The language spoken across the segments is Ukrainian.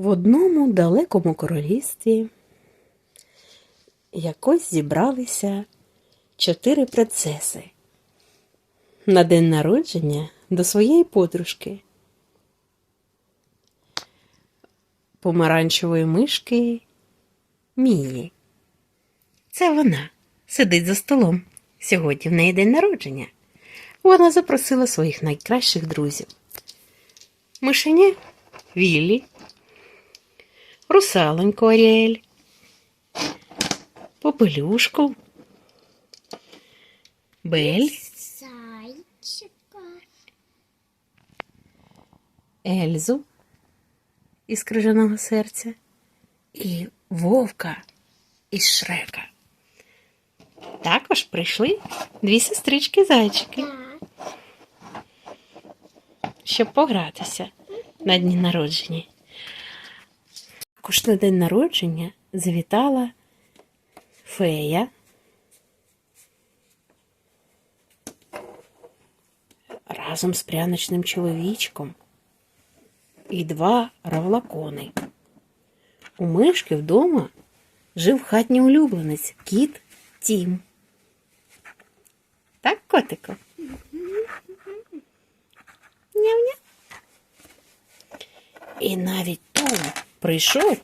В одному далекому королівстві якось зібралися чотири принцеси на день народження до своєї подружки. Помаранчевої мишки Мії. Це вона сидить за столом. Сьогодні в неї день народження. Вона запросила своїх найкращих друзів. Мишеня Віллі, русалоньку Аріель, попелюшку, Бель, Зайчика. Ельзу із крижаного серця і вовка із Шрека. Також прийшли дві сестрички зайчики, щоб погратися на дні народження. Також на день народження завітала фея. Разом з пряничним чоловічком і два равлакони. У мишки вдома жив хатній улюбленець кіт Тім. Так, котику? Няв-няв. І навіть Том прийшов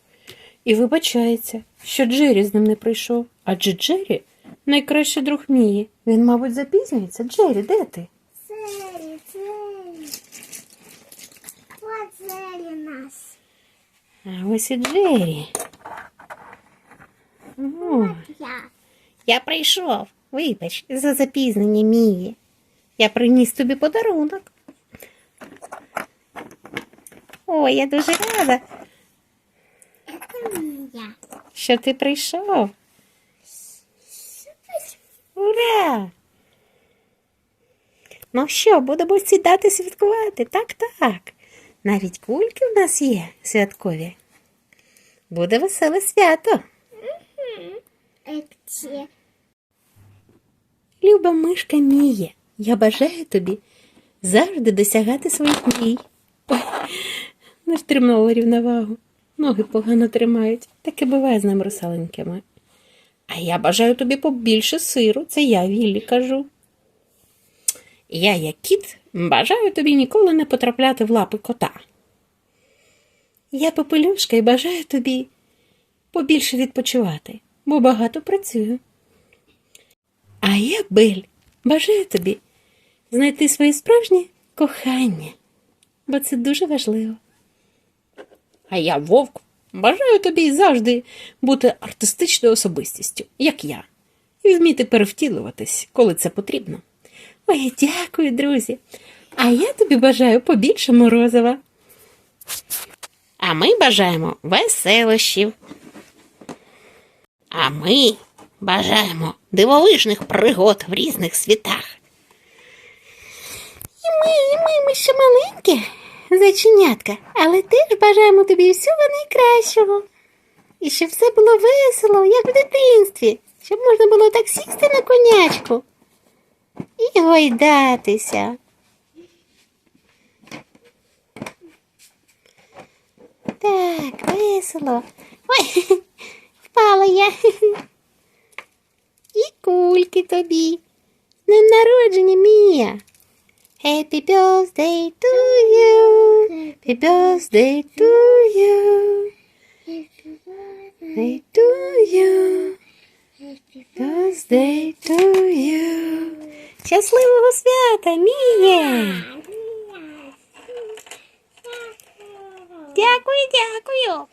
і вибачається, що Джері з ним не прийшов. Адже Джері найкращий друг Мії. Він, мабуть, запізнюється. Джері, де ти? Цели, цели. Вот цели нас. А ось і Джері. О, Я. я прийшов. Вибач, за запізнення Мії. Я приніс тобі подарунок. Ой, я дуже рада. Що ти прийшов. Ура! Ну що, будемо сідати святкувати? Так, так. Навіть кульки в нас є святкові. Буде веселе свято. Люба мишка Мія, я бажаю тобі завжди досягати своїх мрій. Не втримала рівновагу. Ноги погано тримають. Таке буває з ним русаленькими. А я бажаю тобі побільше сиру, це я Віллі кажу. Я, як кіт, бажаю тобі ніколи не потрапляти в лапи кота. Я попелюшка і бажаю тобі побільше відпочивати, бо багато працюю. А я, Бель, бажаю тобі знайти своє справжнє кохання, бо це дуже важливо. А я, вовк, бажаю тобі завжди бути артистичною особистістю, як я, і вміти перевтілюватись, коли це потрібно. Ой, дякую, друзі. А я тобі бажаю побільше морозива. А ми бажаємо веселощів. А ми бажаємо дивовижних пригод в різних світах. І ми, і ми, ми ще маленькі, зайченятка, але теж бажаємо тобі всього найкращого. І щоб все було весело, як в дитинстві, щоб можна було так сісти на конячку і гойдатися. Так, весело. Ой, впала я. І кульки тобі. З Днем народження, Мія. Happy birthday to you. Happy birthday to you. Birthday to you. Birthday to you. Щасливого свята, Мія. Дякую, дякую.